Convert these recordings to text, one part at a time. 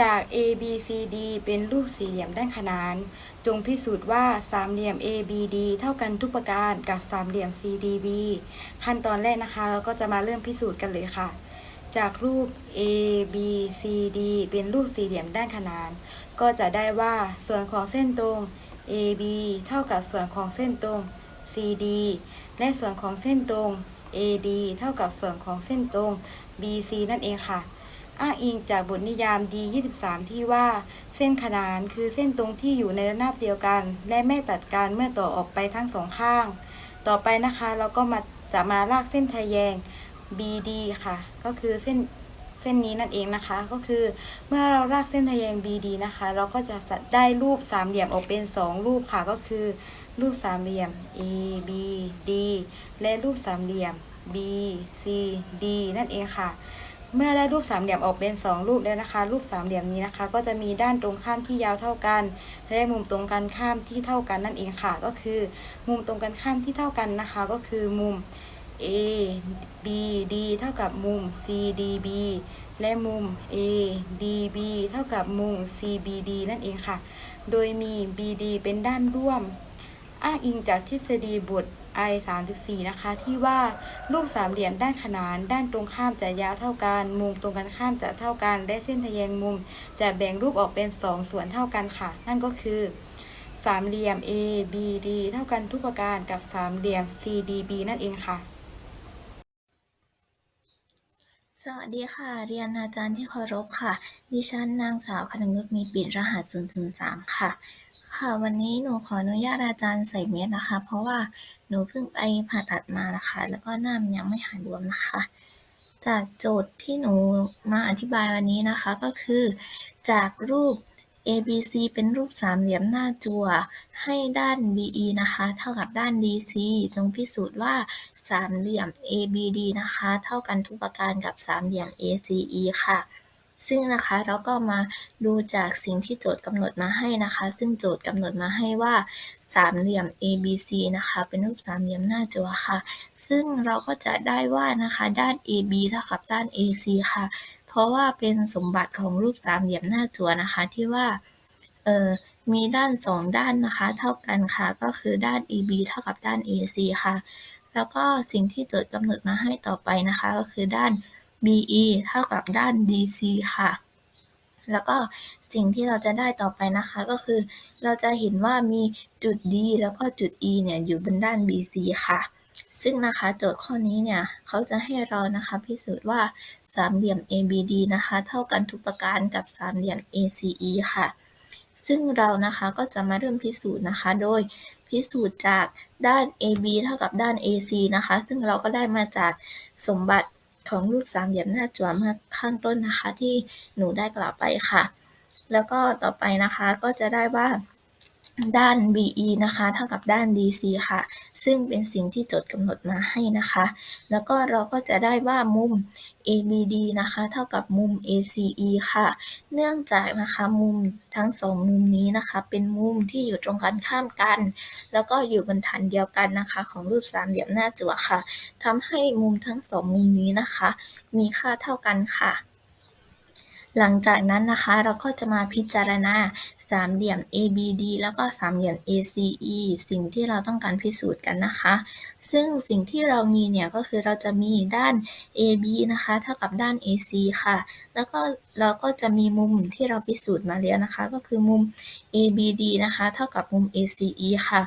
จาก ABCD เป็นรูปสี่เหลี่ยมด้านขนาน จงพิสูจน์ว่าสามเหลี่ยม ABD เท่ากันทุกประการกับสามเหลี่ยม CDB ขั้นตอนแรกนะคะ เราก็จะมาเริ่มพิสูจน์กันเลยค่ะ จากรูป ABCD เป็นรูปสี่เหลี่ยมด้านขนาน ก็จะได้ว่าส่วนของเส้นตรง AB เท่ากับส่วนของเส้นตรง CD และส่วนของเส้นตรง AD เท่ากับส่วนของเส้นตรง BC นั่นเองค่ะ อ้างอิงจากบทนิยาม D23 ที่ว่า เส้นขนานคือเส้นตรงที่อยู่ในระนาบเดียวกัน และไม่ตัดกันเมื่อต่อออกไปทั้งสองข้าง ต่อไปนะคะเราก็มาจะมาลากเส้นทะแยง BD ค่ะ ก็คือเส้นเส้นนี้นั่นเองนะคะ ก็คือเมื่อเราลากเส้นทะแยง BD นะคะ เราก็จะได้รูปสามเหลี่ยมออกเป็นสองรูปค่ะ ก็คือ รูปสามเหลี่ยม A B D และรูปสามเหลี่ยม B C D นั่นเองค่ะ เมื่อได้รูปสามเหลี่ยมออกเป็น 2 รูปแล้วนะคะ รูปสามเหลี่ยมนี้นะคะ ก็จะมีด้านตรงข้ามที่ยาวเท่ากัน และมุมตรงกันข้ามที่เท่ากันนั่นเองค่ะ ก็คือ มุมตรงกันข้ามที่เท่ากันนะคะ ก็คือมุม A B D เท่ากับมุม C D B และมุม A D B เท่ากับมุม C B D นั่นเองค่ะ โดยมี B D เป็นด้านร่วม อ้างอิงจากทฤษฎีบท I 34นะคะ ที่ว่ารูปสามเหลี่ยมด้านขนาน ด้านตรงข้ามจะยาวเท่ากัน มุมตรงกันข้ามจะเท่ากัน และเส้นทะแยงมุมจะแบ่งรูปออกเป็น 2 ส่วนเท่ากันค่ะ นั่นก็คือสามเหลี่ยม A B D เท่ากันทุกประการกับสามเหลี่ยม C D B นั่นเองค่ะ สวัสดีค่ะ เรียนอาจารย์ที่เคารพค่ะ ดิฉันนางสาวคณนุชมีปิดรหัส 003 ค่ะ ค่ะวันนี้หนูขออนุญาตอาจารย์ใส่เมสนะคะ เพราะว่าหนูเพิ่งไปผ่าตัดมานะคะ แล้วก็หน้ามันยังไม่หายบวมนะคะ จากโจทย์ที่หนูมาอธิบายวันนี้นะคะก็คือ จากรูป ABC เป็นรูปสามเหลี่ยมหน้าจั่วให้ด้าน BE นะคะ เท่ากับด้าน DC จงพิสูจน์ว่าสามเหลี่ยม ABD นะคะ เท่ากันทุกประการกับสามเหลี่ยม ACE ค่ะ ซึ่งนะคะเราก็มาดูจากสิ่งที่โจทย์กำหนดมาให้นะคะ ซึ่งโจทย์กำหนดมาให้ว่าสามเหลี่ยม ABC นะคะ เป็นรูปสามเหลี่ยมหน้าจั่วค่ะ ซึ่งเราก็จะได้ว่านะคะด้าน AB เท่ากับด้าน AC ค่ะ เพราะว่าเป็นสมบัติของรูปสามเหลี่ยมหน้าจั่วนะคะ ที่ว่าเออมีด้านสองด้านนะคะ เท่ากันค่ะ ก็คือด้าน AB เท่ากับด้าน AC ค่ะ แล้วก็สิ่งที่โจทย์กำหนดมาให้ต่อไปนะคะ ก็คือด้าน BE เท่ากับด้าน DC ค่ะ แล้วก็สิ่งที่เราจะได้ต่อไปนะคะก็คือ เราจะเห็นว่ามีจุด D แล้วก็จุด E เนี่ยอยู่บนด้าน BC ค่ะ ซึ่งนะคะโจทย์ข้อนี้เนี่ยเขาจะให้เรานะคะพิสูจน์ว่าสามเหลี่ยม ABD นะคะ เท่ากันทุกประการกับสามเหลี่ยม ACE ค่ะ ซึ่งเรานะคะก็จะมาเริ่มพิสูจน์นะคะ โดยพิสูจน์จากด้าน AB เท่ากับด้าน AC นะคะ ซึ่งเราก็ได้มาจากสมบัติ ของรูปสามเหลี่ยมหน้าจั่วเมื่อข้างต้นนะคะ ที่หนูได้กล่าวไปค่ะ แล้วก็ต่อไปนะคะก็จะได้ว่า ด้าน BE นะคะ เท่ากับด้าน DC ค่ะ ซึ่งเป็นสิ่งที่โจทย์กำหนดมาให้นะคะ แล้วก็เราก็จะได้ว่ามุม ABD นะคะ เท่ากับมุม ACE ค่ะ เนื่องจากนะคะมุมทั้งสองมุมนี้นะคะ เป็นมุมที่อยู่ตรงกันข้ามกัน แล้วก็อยู่บนฐานเดียวกันนะคะ ของรูปสามเหลี่ยมหน้าจั่วค่ะทำให้มุมทั้งสองมุมนี้นะคะ มีค่าเท่ากันค่ะ หลังจากนั้นนะคะ เราก็จะมาพิจารณาสามเหลี่ยม ABD แล้วก็สามเหลี่ยม ACE สิ่งที่เราต้องการพิสูจน์กันนะคะ ซึ่งสิ่งที่เรามีเนี่ยก็คือเราจะมีด้าน AB นะคะ เท่ากับด้าน AC ค่ะ แล้วก็เราก็จะมีมุมที่เราพิสูจน์มาแล้วนะคะ ก็คือมุม ABD นะคะ เท่ากับมุม ACE ค่ะ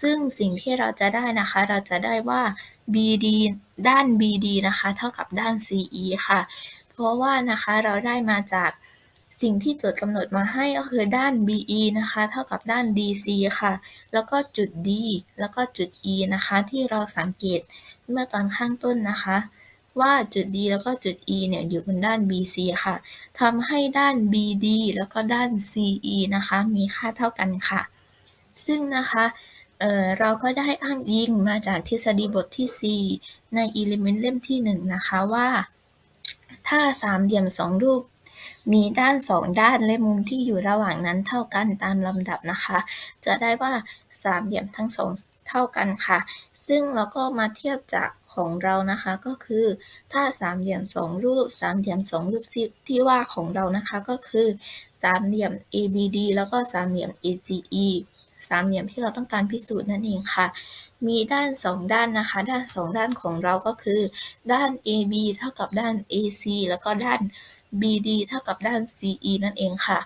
ซึ่งสิ่งที่เราจะได้นะคะ เราจะได้ว่า BD ด้าน BD นะคะ เท่ากับด้าน CE ค่ะ เพราะว่านะคะเราได้มาจากสิ่งที่โจทย์กำหนดมาให้ก็คือด้าน BE นะคะ เท่ากับด้าน DC ค่ะ แล้วก็จุด D แล้วก็จุด E นะคะ ที่เราสังเกตเมื่อตอนข้างต้นนะคะ ว่าจุด D แล้วก็จุด E เนี่ยอยู่บนด้าน BC ค่ะทำให้ด้าน BD แล้วก็ด้าน CE นะคะ มีค่าเท่ากันค่ะ ซึ่งนะคะเเราก็ได้อ้างอิงมาจากทฤษฎีบทที่ 4 ใน Element เล่มที่ 1 นะคะว่า ถ้าสามเหลี่ยมสองรูปมีด้านสองด้านและมุมที่อยู่ระหว่างนั้นเท่ากันตามลำดับนะคะ จะได้ว่าสามเหลี่ยมทั้งสองเท่ากันค่ะ ซึ่งเราก็มาเทียบจากของเรานะคะก็คือ ถ้าสามเหลี่ยมสองรูปสามเหลี่ยมสองรูปที่ว่าของเรานะคะก็คือสามเหลี่ยม ABD แล้วก็สามเหลี่ยม ACE สามเหลี่ยมที่เราต้องการพิสูจน์นั่นเองค่ะ มีด้านสองด้านนะคะ ด้านสองด้านของเราก็คือ ด้าน AB เท่ากับด้าน AC แล้วก็ด้าน BD เท่ากับด้าน CE นั่นเองค่ะ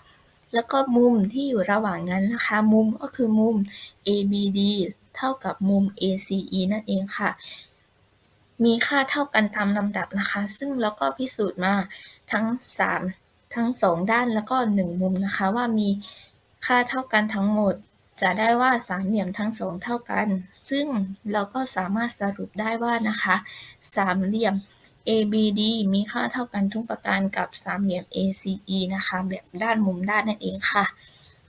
แล้วก็มุมที่อยู่ระหว่างนั้นนะคะ มุมก็คือมุม ABD เท่ากับมุม ACE นั่นเองค่ะ มีค่าเท่ากันตามลำดับนะคะ ซึ่งเราก็พิสูจน์มาทั้ง 3 ทั้ง 2 ด้านแล้วก็ 1 มุมนะคะว่ามีค่าเท่ากันทั้งหมด จะได้ว่าสามเหลี่ยมทั้งสองเท่ากัน ซึ่งเราก็สามารถสรุปได้ว่านะคะสามเหลี่ยม ABD มีค่าเท่ากันทุกประการกับสามเหลี่ยม ACE นะคะ แบบด้านมุมด้านนั่นเองค่ะ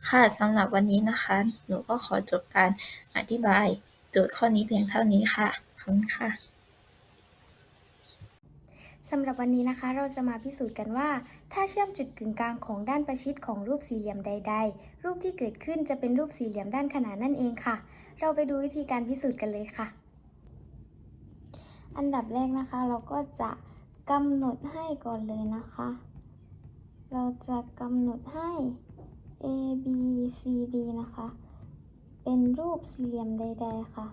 ค่ะสำหรับวันนี้นะคะ หนูก็ขอจบการอธิบายโจทย์ข้อนี้เพียงเท่านี้ค่ะ ขอบคุณค่ะ สำหรับวันนี้นะคะเราจะมาพิสูจน์กันว่า ถ้าเชื่อมจุดกึ่งกลางของด้านประชิดของรูปสี่เหลี่ยมใด ๆ รูปที่เกิดขึ้นจะเป็นรูปสี่เหลี่ยมด้านขนานนั่นเองค่ะ เราไปดูวิธีการพิสูจน์กันเลยค่ะ อันดับแรกนะคะเราก็จะกำหนดให้ก่อนเลยนะคะ เราจะกำหนดให้ A B C D นะคะ เป็นรูปสี่เหลี่ยมใด ๆ ค่ะ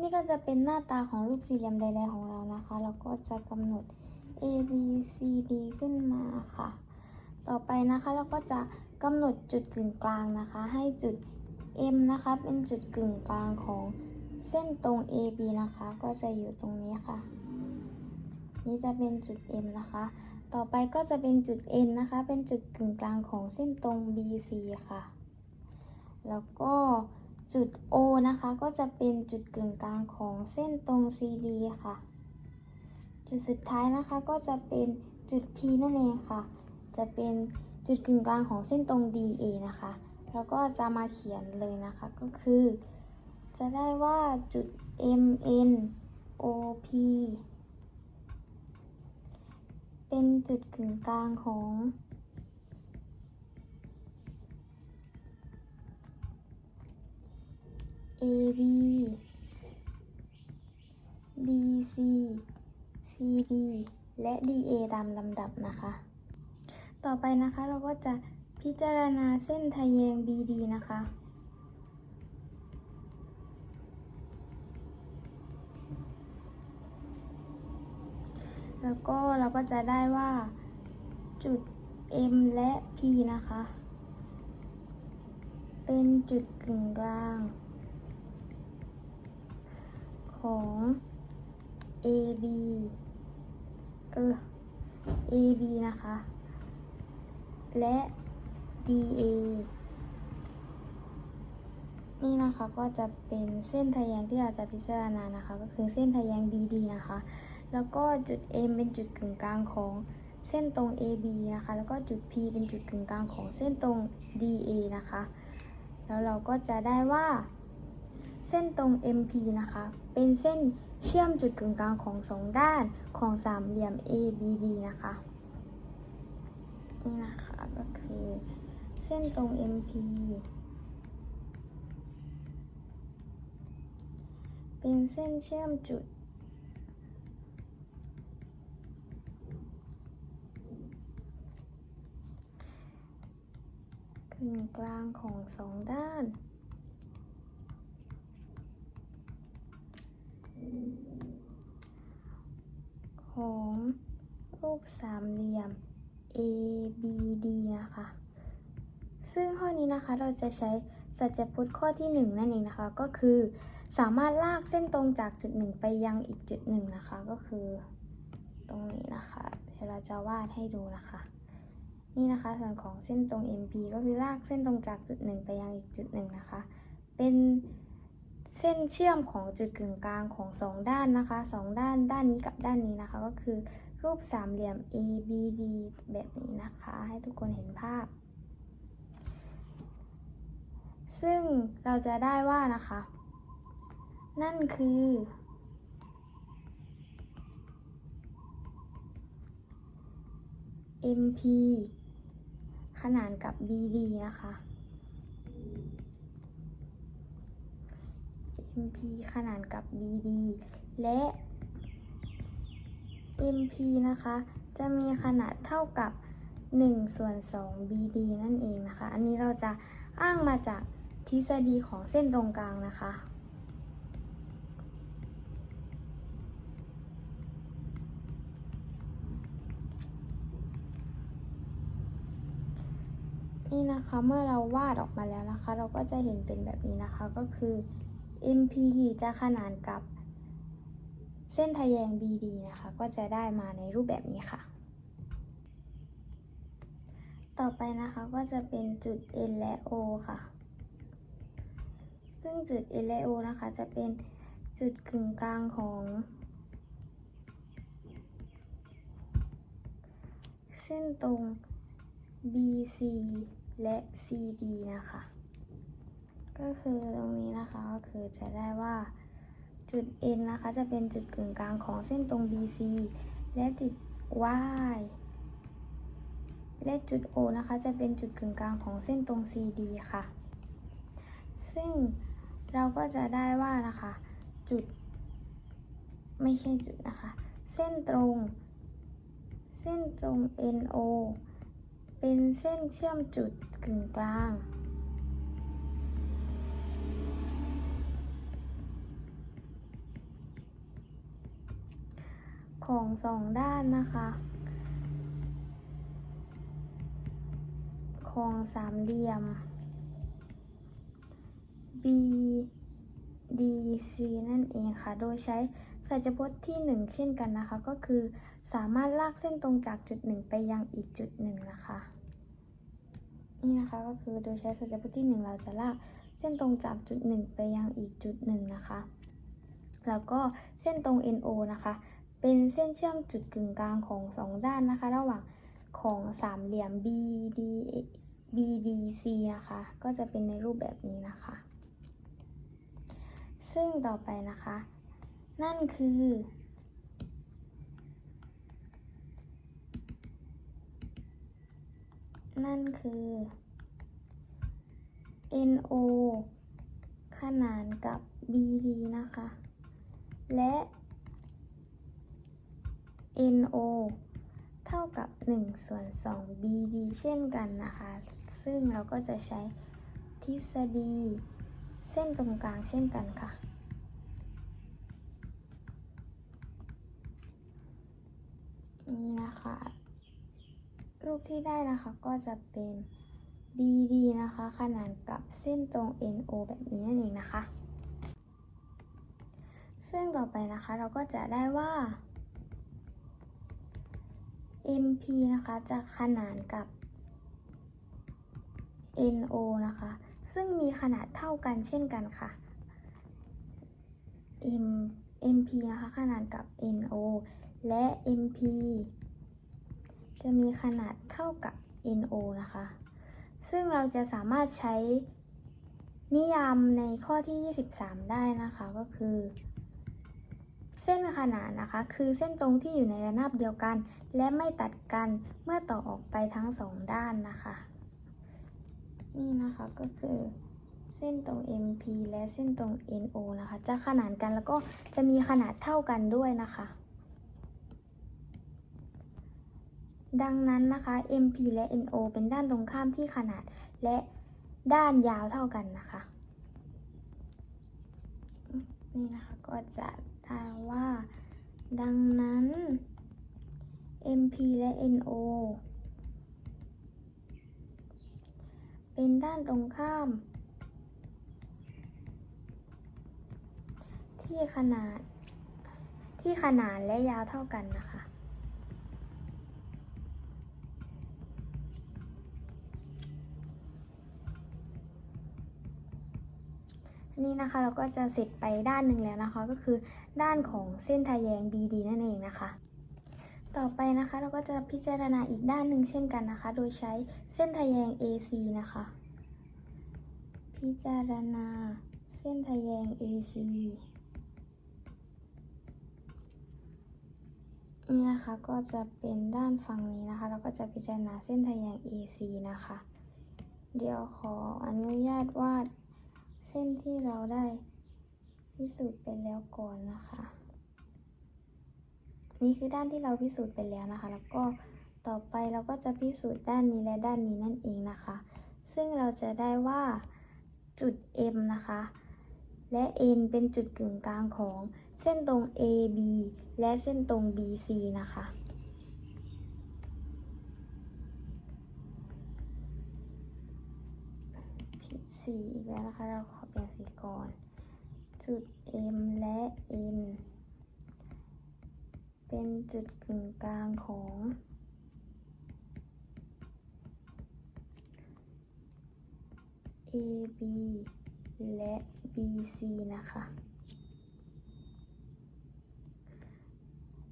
นี่ก็จะเป็นหน้าตาของรูปสี่เหลี่ยมใดๆของเรานะคะแล้วก็จะกำหนด A B C D ขึ้นมาค่ะ ต่อไปนะคะเราก็จะกำหนดจุดกึ่งกลางนะคะ ให้จุด M นะคะเป็นจุดกึ่งกลางของเส้นตรง AB นะคะ ก็จะอยู่ตรงนี้ค่ะ นี่จะเป็นจุด M นะคะ ต่อไปก็จะเป็นจุด N นะคะ เป็นจุดกึ่งกลางของเส้นตรง BC ค่ะ แล้วก็ จุด O นะคะ ก็จะเป็นจุดกึ่งกลางของเส้นตรง CD ค่ะ จุดสุดท้ายนะคะก็จะเป็นจุด P นั่นเองค่ะ จะเป็นจุดกึ่งกลางของเส้นตรง DA นะคะ แล้วก็จะมาเขียนเลยนะคะ ก็คือ จะได้ว่าจุด MN OP เป็นจุดกึ่งกลางของ AB BC CD และ DA ตามลำดับนะคะ ต่อไปนะคะเราก็จะพิจารณาเส้นทะแยง BD นะคะ แล้วก็เราก็จะได้ว่าจุด M และ P นะคะ เป็นจุดกึ่งกลาง ของ AB เออ AB นะคะ และ DA นี่นะคะก็จะเป็นเส้นทะแยงที่เราจะพิจารณานะคะ ก็คือเส้นทะแยง BD นะคะ แล้วก็จุด M เป็นจุดกึ่งกลางของเส้นตรง AB นะคะ แล้วก็จุด P เป็นจุดกึ่งกลางของเส้นตรง DA นะคะ แล้วเราก็จะได้ว่า เส้นตรง MP นะคะ เป็นเส้นเชื่อมจุดกึ่งกลางของสองด้านของสามเหลี่ยม ABD นะคะ นี่นะคะก็คือเส้นตรง MP เป็นเส้นเชื่อมจุดกึ่งกลางของสองด้าน ของรูปสามเหลี่ยม ABD นะคะ ซึ่งข้อนี้นะคะเราจะใช้สัจพจน์ข้อที่ 1 นั่นเองนะคะ ก็คือสามารถลากเส้นตรงจากจุดหนึ่งไปยังอีกจุดหนึ่งนะคะ ก็คือตรงนี้นะคะเดี๋ยวเราจะวาดให้ดูนะคะ นี่นะคะส่วนของเส้นตรง MP ก็คือลากเส้นตรงจากจุดหนึ่งไปยังอีกจุดหนึ่งนะคะ เป็น เส้นเชื่อมของจุดกึ่งกลางของสองด้านนะคะสองด้านด้านนี้กับด้านนี้นะคะ ก็คือรูปสามเหลี่ยม ABD แบบนี้นะคะ ให้ทุกคนเห็นภาพ ซึ่งเราจะได้ว่านะคะ นั่นคือ MP ขนานกับ BD นะคะ MP ขนานกับ BD และ MP นะคะ จะมีขนาดเท่ากับ1ส่วน2 BD นั่นเองนะคะ อันนี้เราจะอ้างมาจากทฤษฎีของเส้นตรงกลางนะคะ นี่นะคะเมื่อเราวาดออกมาแล้วนะคะ เราก็จะเห็นเป็นแบบนี้นะคะก็คือ MP จะขนานกับ เส้นทะแยง BD นะคะ ก็จะได้มาในรูปแบบนี้ค่ะ ต่อไปนะคะก็จะเป็นจุด N และ O ค่ะ ซึ่งจุด N และ O นะคะจะเป็นจุดกึ่งกลางของเส้นตรง BC และ CD นะคะ ก็คือตรงนี้นะคะก็คือจะได้ว่าจุด N นะคะจะเป็นจุดกึ่งกลางของเส้นตรง BC และจุด Y และจุด O นะคะจะเป็นจุดกึ่งกลางของเส้นตรง CD ค่ะ ซึ่งเราก็จะได้ว่านะคะจุด ไม่ใช่จุดนะคะ เส้นตรง เส้นตรง NO เป็นเส้นเชื่อมจุดกึ่งกลาง ของสองด้านนะคะ ของสามเหลี่ยม B D C นั่นเองค่ะ โดยใช้สัจพจน์ที่ 1 เช่นกันนะคะ ก็คือสามารถลากเส้นตรงจากจุด 1 ไปยังอีกจุด 1 นะคะ นี่นะคะก็คือโดยใช้สัจพจน์ที่ 1 เราจะลากเส้นตรงจากจุด 1 ไปยังอีกจุด 1 นะคะ แล้วก็เส้นตรง NO นะคะ เป็นเส้นเชื่อมจุดกึ่งกลางของ2ด้านนะคะ ระหว่างของสามเหลี่ยม BD BDC นะคะ ก็จะเป็นในรูปแบบนี้นะคะ ซึ่งต่อไปนะคะ นั่นคือ นั่นคือ NO ขนานกับ BD นะคะ และ NO เท่ากับ1ส่วน2 BD เช่นกันนะคะ ซึ่งเราก็จะใช้ทฤษฎีเส้นตรงกลางเช่นกันค่ะ นี่นะคะ รูปที่ได้นะคะก็จะเป็น BD นะคะขนานกับเส้นตรง NO แบบนี้นั่นเองนะคะซึ่งต่อไปนะคะเราก็จะได้ว่า MP นะคะจะขนานกับ NO นะคะ ซึ่งมีขนาดเท่ากันเช่นกันค่ะ M MP นะคะขนานกับ NO และ MP จะมีขนาดเท่ากับ NO นะคะ ซึ่งเราจะสามารถใช้นิยามในข้อที่ 23 ได้นะคะ ก็คือ เส้นขนานนะคะ คือเส้นตรงที่อยู่ในระนาบเดียวกัน และไม่ตัดกันเมื่อต่อออกไปทั้งสองด้านนะคะ นี่นะคะก็คือเส้นตรง MP และเส้นตรง NO นะคะ จะขนานกันแล้วก็จะมีขนาดเท่ากันด้วยนะคะ ดังนั้นนะคะ MP และ NO เป็นด้านตรงข้ามที่ขนาดและด้านยาวเท่ากันนะคะ นี่นะคะก็จะ ได้ว่า ดังนั้น MP และ NO เป็นด้านตรงข้าม ที่ขนาดที่ขนาดและยาวเท่ากันนะคะ นี่นะคะ เราก็จะเสร็จไปด้านหนึ่งแล้วนะคะ ก็คือด้านของเส้นทะแยง BD นั่นเองนะคะ ต่อไปนะคะเราก็จะพิจารณาอีกด้านหนึ่งเช่นกันนะคะ โดยใช้เส้นทะแยง AC นะคะ พิจารณาเส้นทะแยง AC นี่นะคะก็จะเป็นด้านฝั่งนี้นะคะแล้วก็จะพิจารณาเส้นทะแยง AC นะคะ เดี๋ยวขออนุญาตวาด เส้นที่เราได้พิสูจน์ไปแล้วก่อนนะคะ นี่คือด้านที่เราพิสูจน์ไปแล้วนะคะ แล้วก็ต่อไปเราก็จะพิสูจน์ด้านนี้และด้านนี้นั่นเองนะคะ ซึ่งเราจะได้ว่าจุด M นะคะ และ N เป็นจุดกึ่งกลางของเส้นตรง AB และเส้นตรง BC นะคะผิดสีอีกแล้วนะคะเรา ขอเปลี่ยนสีก่อน จุด M และ N เป็นจุดกึ่งกลางของ AB และ BC นะคะ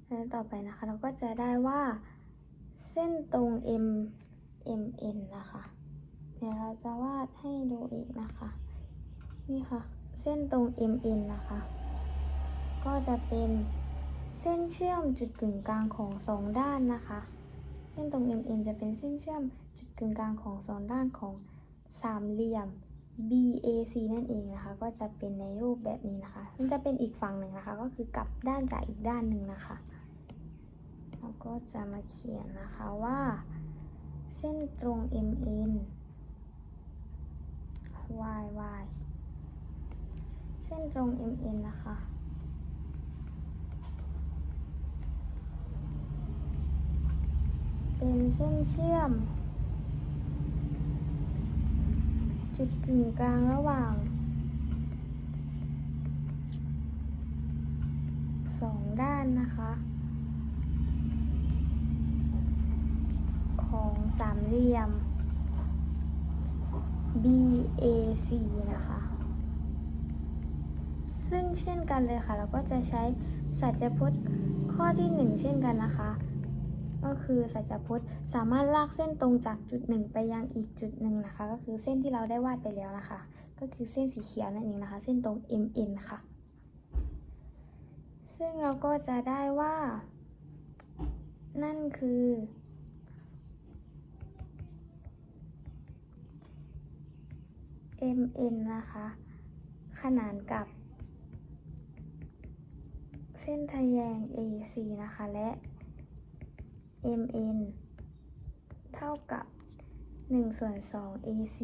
แล้วต่อไปนะคะ เราก็จะได้ว่า เส้นตรง M MN นะคะ เดี๋ยวเราจะวาดให้ดูอีกนะคะ นี่ค่ะ เส้นตรง MN นะคะ ก็จะเป็นเส้นเชื่อมจุดกึ่งกลางของสองด้านนะคะ เส้นตรง MN จะเป็นเส้นเชื่อมจุดกึ่งกลางของสองด้านของสามเหลี่ยม BAC นั่นเองนะคะ ก็จะเป็นในรูปแบบนี้นะคะ มันจะเป็นอีกฝั่งหนึ่งนะคะ ก็คือกลับด้านจากอีกด้านหนึ่งนะคะ เราก็จะมาเขียนนะคะว่า เส้นตรง MN y y เส้น ตรง MN นะคะ เป็นเส้นเชื่อม จุดกึ่งกลางระหว่างสองด้านนะคะ ของสามเหลี่ยม BAC นะคะ ซึ่งเช่นกันเลยค่ะ เราก็จะใช้สัจพจน์ข้อที่หนึ่งเช่นกันนะคะ ก็คือสัจพจน์สามารถลากเส้นตรงจากจุดหนึ่งไปยังอีกจุดหนึ่งนะคะ ก็คือเส้นที่เราได้วาดไปแล้วนะคะ ก็คือเส้นสีเขียวนั่นเองนะคะ เส้นตรง MN ค่ะ ซึ่งเราก็จะได้ว่า นั่นคือ MN นะคะ ขนานกับ ส้นทแยง AC นะคะ และ MN เท่ากับ1ส่วน2 AC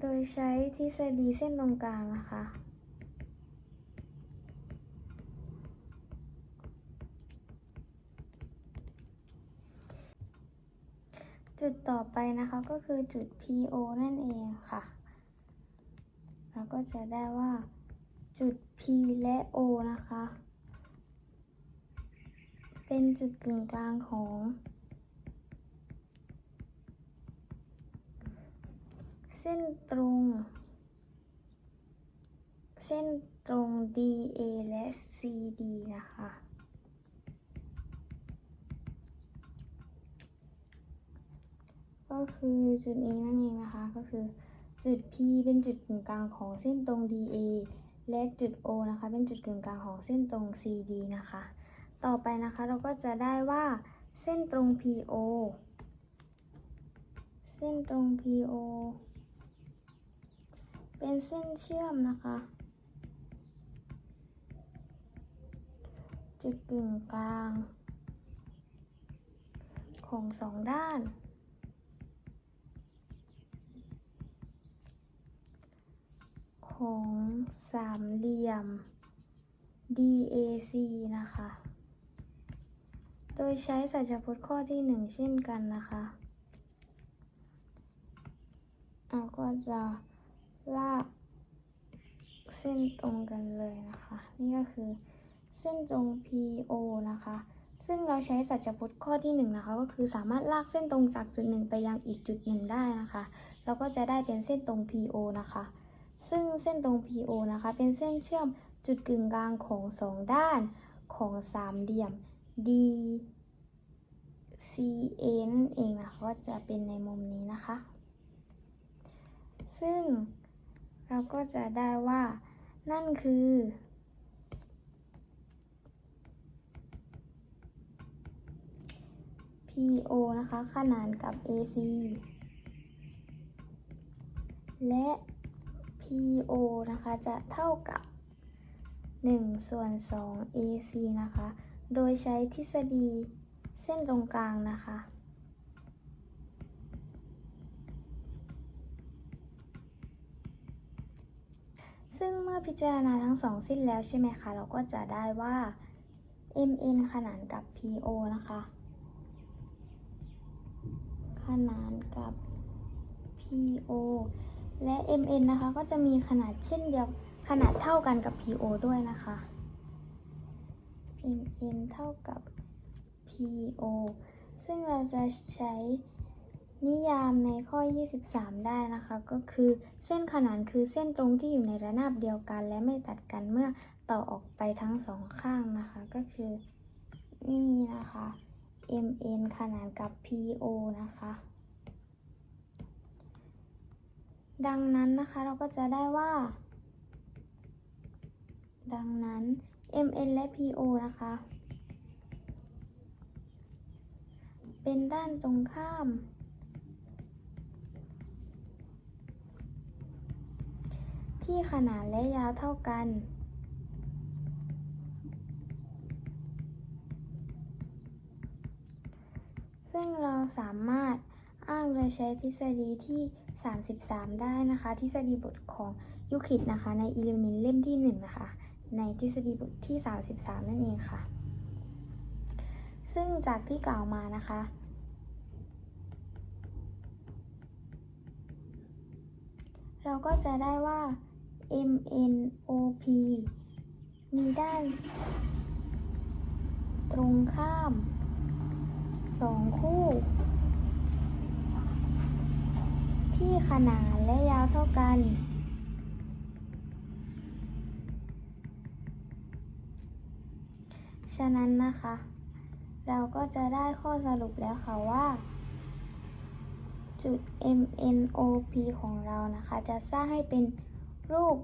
โดยใช้ทฤษฎีเส้นตรงกลางนะคะ จุดต่อไปนะคะก็คือจุด PO นั่นเองค่ะ ก็จะได้ว่าจุด P และ O นะคะ เป็นจุดกึ่งกลางของ เส้นตรง เส้นตรง DA และ CD นะคะก็คือจุดนี้นั่นเองนะคะก็คือ จุด P เป็นจุดกึ่งกลางของเส้นตรง DA และจุด O นะคะ เป็นจุดกึ่งกลางของเส้นตรง CD นะคะ ต่อไปนะคะเราก็จะได้ว่า เส้นตรง PO เส้นตรง PO เป็นเส้นเชื่อมนะคะ จุดกึ่งกลาง ของสองด้าน ของสามเหลี่ยม DAC นะคะ โดยใช้สัจพจน์ข้อที่หนึ่งเช่นกันนะคะเราก็จะลากเส้นตรงกันเลยนะคะ นี่ก็คือเส้นตรง PO นะคะ ซึ่งเราใช้สัจพจน์ข้อที่หนึ่งนะคะ ก็คือสามารถลากเส้นตรงจากจุดหนึ่งไปยังอีกจุดหนึ่งได้นะคะ เราก็จะได้เป็นเส้นตรง PO นะคะ ซึ่งเส้นตรง PO นะคะ เป็นเส้นเชื่อมจุดกึ่งกลางของสองด้านของสามเหลี่ยม DCN เองนะคะก็จะเป็นในมุมนี้นะคะ ซึ่งเราก็จะได้ว่านั่นคือพ O นะคะ ขนานกับ AC และ PO นะคะจะเท่ากับ 1 ส่วน 2 AC นะคะ โดยใช้ทฤษฎีเส้นตรงกลางนะคะซึ่งเมื่อพิจารณาทั้งสองสิ้นแล้วใช่ไหมคะ เราก็จะได้ว่า MN ขนานกับ PO นะคะ ขนานกับ PO และ MN นะคะก็จะมีขนาดเช่นเดียวขนาดเท่ากันกับ PO ด้วยนะคะ MN เท่ากับ PO ซึ่งเราจะใช้นิยามในข้อ 23 ได้นะคะ ก็คือเส้นขนานคือเส้นตรงที่อยู่ในระนาบเดียวกัน และไม่ตัดกันเมื่อต่อออกไปทั้งสองข้างนะคะ ก็คือนี่นะคะ MN ขนานกับ PO นะคะ ดังนั้นนะคะเราก็จะได้ว่า ดังนั้น MN และ PO นะคะ เป็นด้านตรงข้าม ที่ขนาดและยาวเท่ากัน ซึ่งเราสามารถอ้างโดยใช้ทฤษฎีที่ 33 ได้นะคะ ทฤษฎีบทของยูคลิดนะคะ ในอิเลเมนต์เล่มที่ 1 นะคะ ในทฤษฎีบทที่ 33 นั่นเองค่ะ ซึ่งจากที่กล่าวมานะคะเราก็จะได้ว่า MNOP มีด้าน ตรงข้ามสองคู่ ที่ขนาดและยาวเท่ากัน ฉะนั้นนะคะ เราก็จะได้ข้อสรุปแล้วค่ะว่า จุด MNOP ของเรานะคะ จะสร้างให้เป็นรูป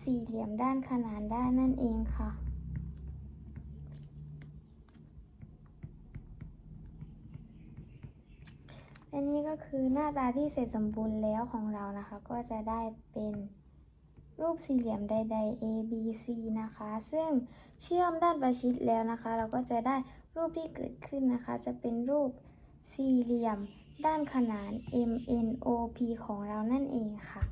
สี่เหลี่ยมด้านขนานได้นั่นเองค่ะ และนี่ก็คือหน้าตาที่เสร็จสมบูรณ์แล้วของเรานะคะ ก็จะได้เป็นรูปสี่เหลี่ยมใดๆ A B C นะคะ ซึ่งเชื่อมด้านประชิดแล้วนะคะ เราก็จะได้รูปที่เกิดขึ้นนะคะ จะเป็นรูปสี่เหลี่ยม ด้านขนาน M N O P ของเรานั่นเองค่ะ